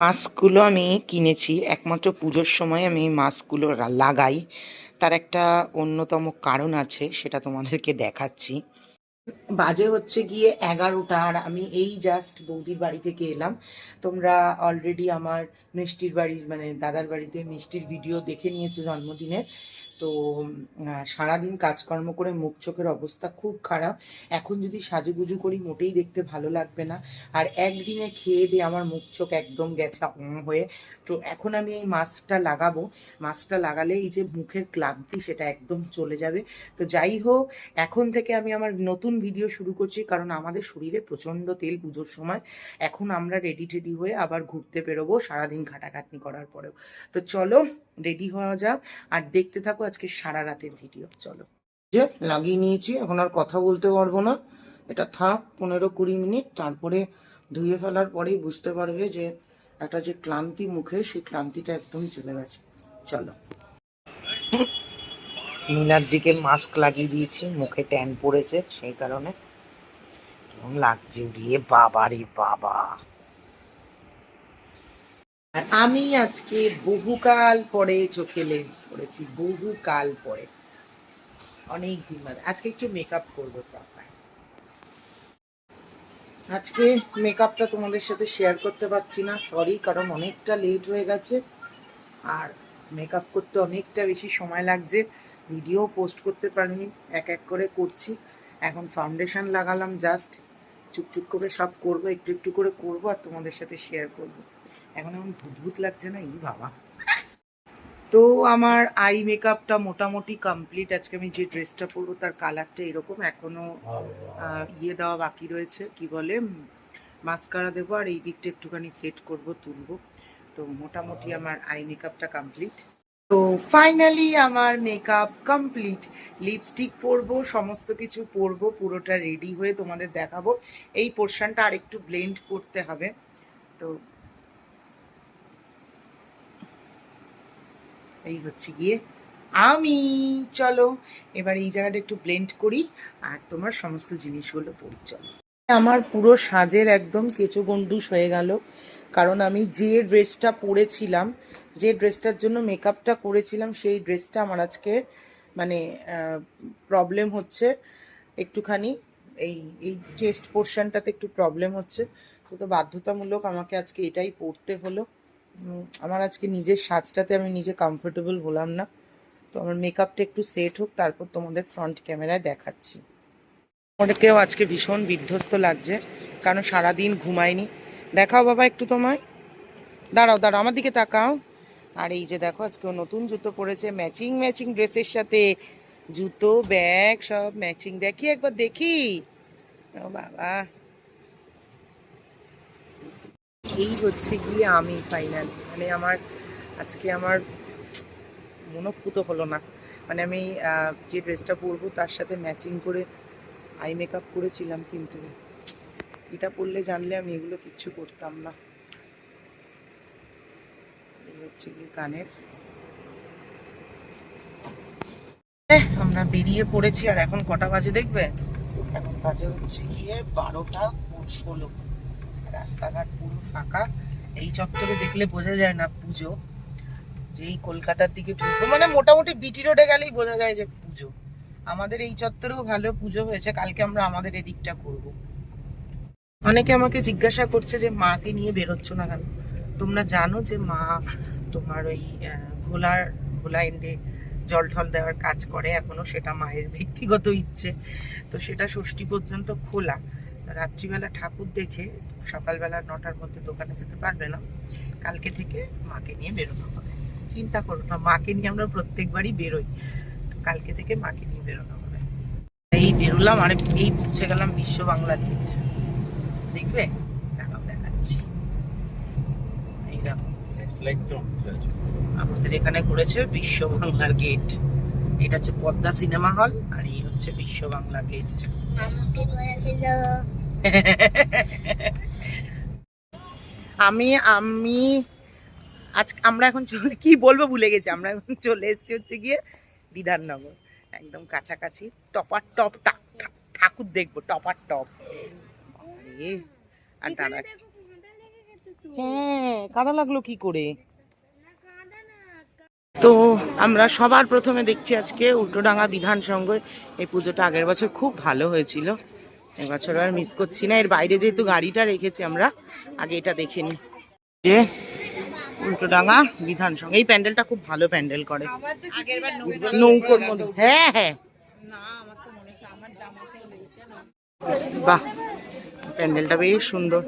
মাস্কগুলো আমি কিনেছি। একমাত্র পুজোর সময় আমি মাস্কগুলো লাগাই। তার একটা অন্যতম কারণ আছে, সেটা তোমাদেরকে দেখাচ্ছি। বাজে হচ্ছে গিয়ে এগারোটা আর আমি এই জাস্ট বৌদির বাড়ি থেকে এলাম। তোমরা অলরেডি আমার মিষ্টির বাড়ির মানে দাদার বাড়িতে মিষ্টির ভিডিও দেখে নিয়েছো জন্মদিনের তো সারাদিন কাজকর্ম করে মুখ চোখের অবস্থা খুব খারাপ। এখন যদি সাজুগুজু করি, মোটেই দেখতে ভালো লাগবে না। আর একদিনে খেয়ে দিয়ে আমার মুখ চোখ একদম গেছে উম হয়ে। তো এখন আমি এই মাস্কটা লাগাবো। মাস্কটা লাগালে এই যে মুখের ক্লান্তি, সেটা একদম চলে যাবে। তো যাই হোক, এখন থেকে আমি আমার নতুন ভিডিও শুরু করছি, কারণ আমাদের শরীরে প্রচণ্ড তেল পুজোর সময়। এখন আমরা রেডি টেডি হয়ে আবার ঘুরতে বেরোবো সারাদিন খাটাখাটনি করার পরেও। তো চলো রেডি হওয়া যাক। আর দেখতে থাকো আজকে সারা রাতের ভিডিও। চলো। যে লাগিয়ে নিয়েছি, এখন আর কথা বলতে পারব না। এটা থাক, পনেরো কুড়ি মিনিট, তারপরে ধুয়ে ফেলার পরেই বুঝতে পারবে যে একটা যে ক্লান্তি মুখে, সেই ক্লান্তিটা একদম চলে গেছে। চলো। মিনার দিকে মাস্ক লাগিয়ে দিয়েছি, মুখে ট্যান পড়েছে সেই কারণে। লাগছে? উড়িয়ে বাবা রে বাবা। আর আমি আজকে বহুকাল পরে চোখে লেন্স পরেছি, বহুকাল পরে। অনেক দিন বাদে। আজকে একটু মেকআপ করব প্রপার আজকে মেকআপটা তোমাদের সাথে শেয়ার করতে পারছি না। সরি কারণ অনেকটা লেট হয়ে গেছে। আর মেকআপ করতে অনেকটা বেশি সময় লাগছে। ভিডিও পোস্ট করতে পারিনি, এক এক করে করছি। এখন ফাউন্ডেশন লাগালাম জাস্ট চুপচুপ করে সব করব, একটু একটু করে করব আর তোমাদের সাথে শেয়ার করব। এখন এমন ভূত লাগছে না এই বাবা। তো আমার আই মেকআপটা মোটামুটি কমপ্লিট। আজকে আমি যে ড্রেসটা পরবো তার কালারটা এরকম এখনও ইয়ে দেওয়া বাকি রয়েছে কি বলে মাস্কারা দেবো আর এই দিকটা একটুখানি সেট করব তুলবো। তো মোটামুটি আমার আই মেকআপটা কমপ্লিট। তো ফাইনালি আমার মেকআপ কমপ্লিট। লিপস্টিক পরবো সমস্ত কিছু পরবো পুরোটা রেডি হয়ে তোমাদের দেখাবো। এই পোর্শনটা আর একটু ব্লেন্ড করতে হবে। তো এই হচ্ছে গিয়ে আমি। চলো, এবার এই জায়গাটা একটু ব্লেন্ড করি আর তোমার সমস্ত জিনিসগুলো পরি চলো। আমার পুরো সাজের একদম কেঁচো গন্ডুস হয়ে গেল। কারণ আমি যে ড্রেসটা পরেছিলাম, যে ড্রেসটার জন্য মেকআপটা করেছিলাম, সেই ড্রেসটা আমার আজকে মানে প্রবলেম হচ্ছে একটুখানি। এই এই চেস্ট পোর্শনটাতে একটু প্রবলেম হচ্ছে। তো বাধ্যতামূলক আমাকে আজকে এটাই পরতে হলো। আমার আজকে নিজের সাজটাতে আমি নিজে কমফোর্টেবল হলাম না। তো আমার মেকআপটা একটু সেট হোক, তারপর তোমাদের ফ্রন্ট ক্যামেরায় দেখাচ্ছি। অনেকেও আজকে ভীষণ বিধ্বস্ত লাগছে, কারণ সারাদিন ঘুমায়নি দেখাও বাবা একটু তোমায়। দাঁড়াও দাঁড়াও, আমার দিকে তাকাও। আর এই যে দেখো, আজকে নতুন জুতো পরেছে ম্যাচিং ম্যাচিং ড্রেসের সাথে। জুতো ব্যাগ সব ম্যাচিং দেখি একবার, দেখি। ও বাবা। এই হচ্ছে গিয়ে আমি ফাইনাল মানে আমার, আজকে আমার মনোপুত হলো না। মানে আমি যে ড্রেসটা পরবো তার সাথে ম্যাচিং করে আই মেকআপ করেছিলাম কিন্তু এটা পরলে জানলে আমি এগুলো কিচ্ছু করতাম না। এই হচ্ছে কি কানের আমরা বেরিয়ে পড়েছি আর এখন কটা বাজে দেখবে? এখন বাজে হচ্ছে গিয়ে বারোটা ষোলো। রাস্তাঘাট পুরো ফাঁকা। এই চত্বরে দেখলে বোঝা যায় না পুজো। যেই কলকাতার দিকে ঢুকবো মানে মোটামুটি বিটি রোডে গেলেই বোঝা যায় যে পুজো। আমাদের এই চত্বরেও ভালো পুজো হয়েছে, কালকে আমরা আমাদের এদিকটা করব। অনেকে আমাকে জিজ্ঞাসা করছে যে, মাকে নিয়ে বেরোচ্ছ না কেন? তোমরা জানো যে মা তোমার ওই ঘোলার, ঘোলা এন্ডে জল ঠল দেওয়ার কাজ করে এখনও, সেটা মায়ের ব্যক্তিগত ইচ্ছে। তো সেটা ষষ্ঠী পর্যন্ত খোলা। রাত্রিবেলা ঠাকুর দেখে সকালবেলা নটার মধ্যে দোকানে যেতে পারবে না কালকে থেকে মাকে নিয়ে বেরোনো হবে। চিন্তা করো না মাকে নিয়ে আমরা প্রত্যেকবারই বেরোই তো কালকে থেকে মাকে নিয়ে বেরোনো হবে। এই বেরোলাম আর এই পৌঁছে গেলাম বিশ্ব বাংলা গেট। দেখবে? দাঁড়াও দেখাচ্ছি। আমাদের এখানে করেছে বিশ্ব বাংলার গেট। এটা হচ্ছে পদ্মা সিনেমা হল আর এই হচ্ছে বিশ্ব বাংলা গেট। আমি আমি আজ আমরা এখন চলে কি বলব ভুলে গেছি। আমরা এখন চলে এসেছি হচ্ছে গিয়ে বিধাননগর একদম কাছাকাছি টপার টপ ঠাকুর দেখব টপার টপ আরে, আর দাঁড়া হ্যাঁ কাদা লাগল কি করে? তো আমরা সবার প্রথমে দেখছি আজকে উল্টোডাঙ্গা বিধান সংঘ এই পুজোটা আগের বছর খুব ভালো হয়েছিল। এবছর আর মিস করছি না। এর বাইরে যেহেতু গাড়িটা রেখেছি আমরা আগে এটা দেখে নিই। যে উল্টোডাঙ্গা বিধান সংঘ এই প্যান্ডেলটা খুব ভালো প্যান্ডেল করে। নৌকোর মধ্যে। হ্যাঁ হ্যাঁ। বাহ প্যান্ডেলটা বেশ সুন্দর।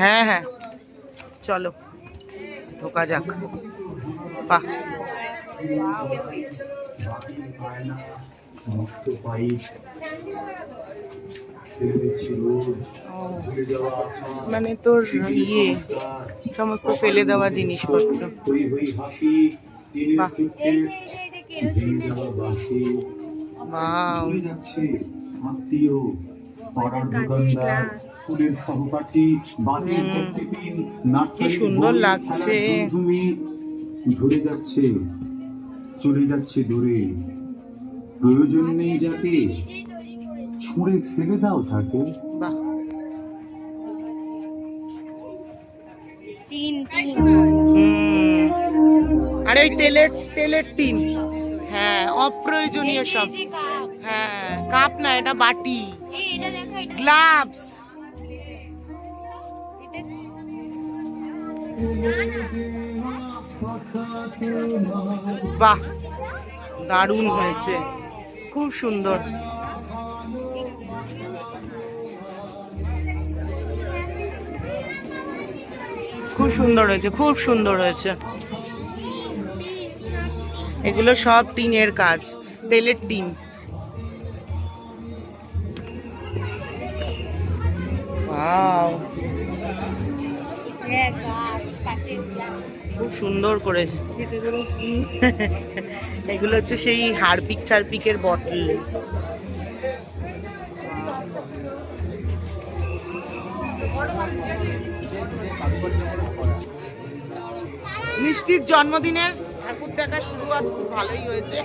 হ্যাঁ হ্যাঁ। চলো ঢোকা যাক। বাহ। মানে তোর ইয়ে সমস্ত ফেলে দেওয়া জিনিসপত্র। আত্মীয় নার্সারির সুন্দর লাগছে। ঘুরে যাচ্ছে চলে যাচ্ছে দূরে। প্রয়োজন নেই যাতে ছুঁড়ে ফেলে দাও হুম। আরে ওই তেলের তেলের টিন হ্যাঁ অপ্রয়োজনীয় সব। হ্যাঁ কাপ না এটা বাটি। এই এটা দেখো এটা। গ্লাভস। এটা কি? বাহ, দারুণ হয়েছে। খুব সুন্দর। খুব সুন্দর হয়েছে, খুব সুন্দর হয়েছে। এগুলো সব টিনের কাজ, তেলের টিন। হ্যাঁ গাছ কাচের গ্লাস খুব সুন্দর করেছে। এগুলো হচ্ছে সেই হারপিক চারপিকের বটল মিষ্টির জন্মদিনের ঠাকুর দেখা শুরুয়াত খুব ভালোই হয়েছে।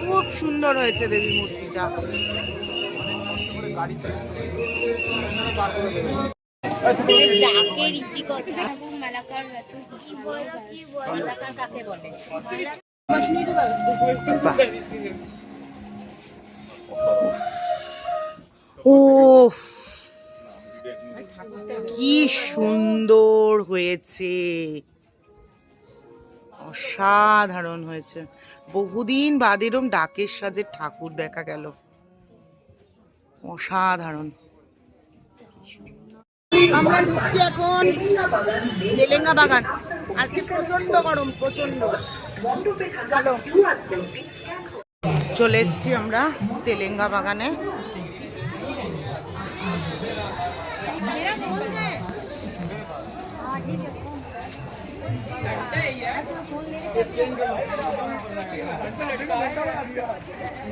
খুব সুন্দর হয়েছে দেবী মূর্তিটা। কথা। ওফ কি সুন্দর হয়েছে। অসাধারণ হয়েছে। বহুদিন বাদ এরম ডাকের সাজে ঠাকুর দেখা গেল। অসাধারণ। আমরা ঢুকছি এখন তেলেঙ্গা বাগান। আজকে প্রচণ্ড গরম প্রচণ্ড চলো। চলে এসছি আমরা তেলেঙ্গা বাগানে।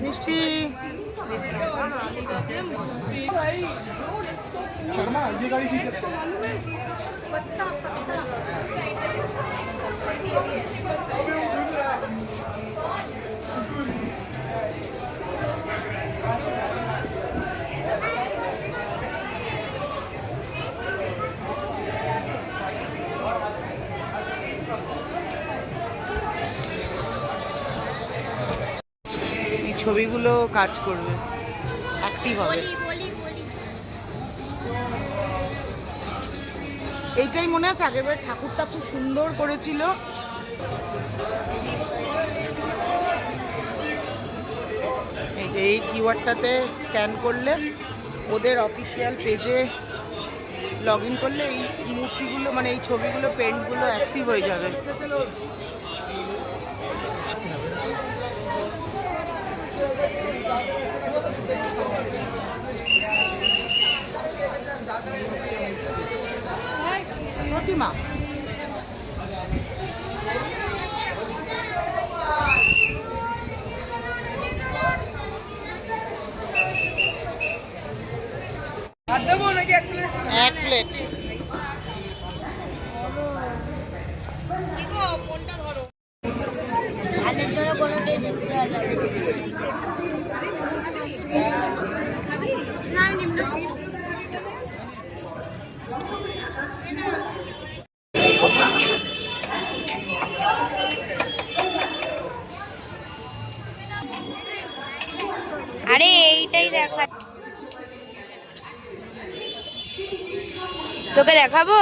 মিষ্টি। এই ছবিগুলো কাজ করবে। অ্যাক্টিভ হবে। এইটাই মনে আছে? আগেরবার ঠাকুরটা খুব সুন্দর করেছিল। এই যে এই কিওয়ার্ডটাতে স্ক্যান করলে ওদের অফিসিয়াল পেজে লগ ইন করলে এই মূর্তিগুলো মানে এই ছবিগুলো পেন্টগুলো অ্যাক্টিভ হয়ে যাবে। প্রতিমা এক প্লেট ধরে কোনো তোকে দেখাবো?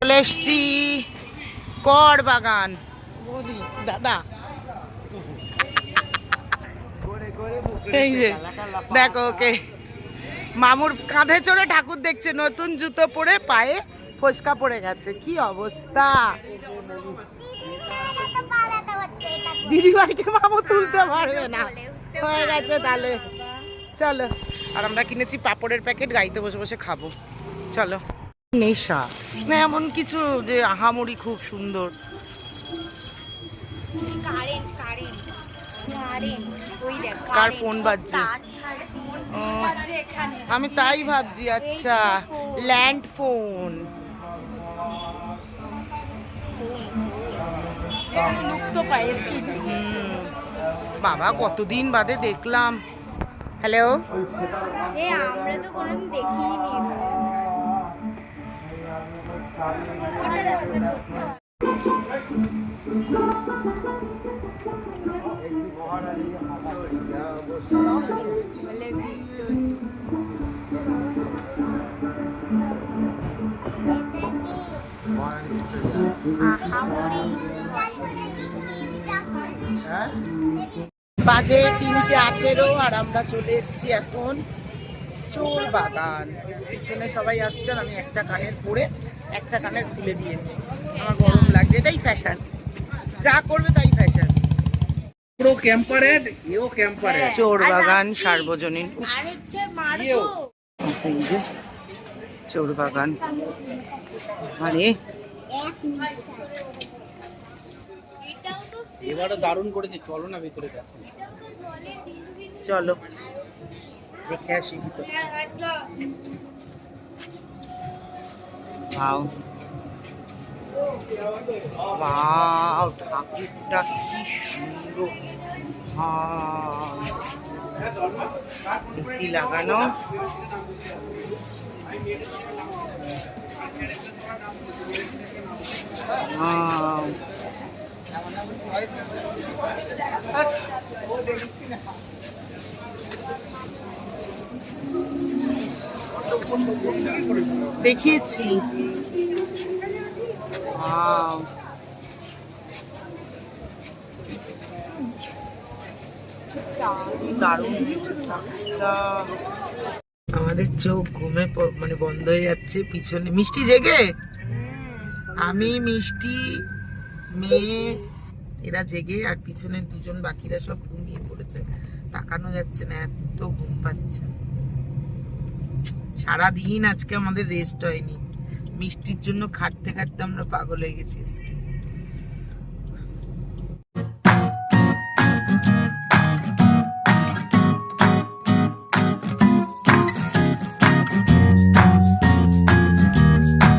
চলে এসছি কর বাগান। দাদা। দেখো ওকে। মামুর কাঁধে চড়ে ঠাকুর দেখছে নতুন জুতো পরে পায়ে ফসকা পড়ে গেছে। কি অবস্থা? দিদিভাইকে মামু তুলতে পারবে না। হয়ে গেছে তাহলে। চলো। আর আমরা কিনেছি পাপড়ের প্যাকেট গাড়িতে বসে বসে খাব। চলো। নেশা। না এমন কিছু যে আহামরি খুব সুন্দর। কার ফোন বাজছে? আমি তাই ভাবছি আচ্ছা। ল্যান্ড ফোন বাবা কতদিন বাদে দেখলাম। হ্যালো আমরা তো কোনোদিন দেখিনি। দেখ, বাজে তিনটে আঠেরো আর আমরা চলে এসেছি এখন চোর বাগান। পিছনে সবাই আসছেন, আমি একটা কানের পরে একটা কানের খুলে দিয়েছি। আমার গরম লাগছে, এটাই ফ্যাশন যা করবে তাই ফ্যাশন পুরো ক্যাম্পারের এও ক্যাম্পারের চোর বাগান। সার্বজনীন। উফ, আর হচ্ছে মারতো এই যে চোর বাগান। মানে এবারে দারুণ করেছে চলো না ভিতরে দেখো। চলো। দেখে আসি ভিতর। Wow, ঠাকুরটা কি সুন্দর। এসি লাগানো. দেখিয়েছি। দারুণ আমাদের চোখ ঘুমে মানে বন্ধ হয়ে যাচ্ছে, পিছনে মিষ্টি জেগে? আমি, মিষ্টি, মেয়ে, এরা জেগে, আর পিছনে দুজন বাকিরা সব ঘুমিয়ে পড়েছে। তাকানো যাচ্ছে না, এত ঘুম পাচ্ছে। সারাদিন আজকে আমাদের রেস্ট হয়নি। মিষ্টির জন্য খাটতে খাটতে আমরা পাগল হয়ে গেছি আজকে।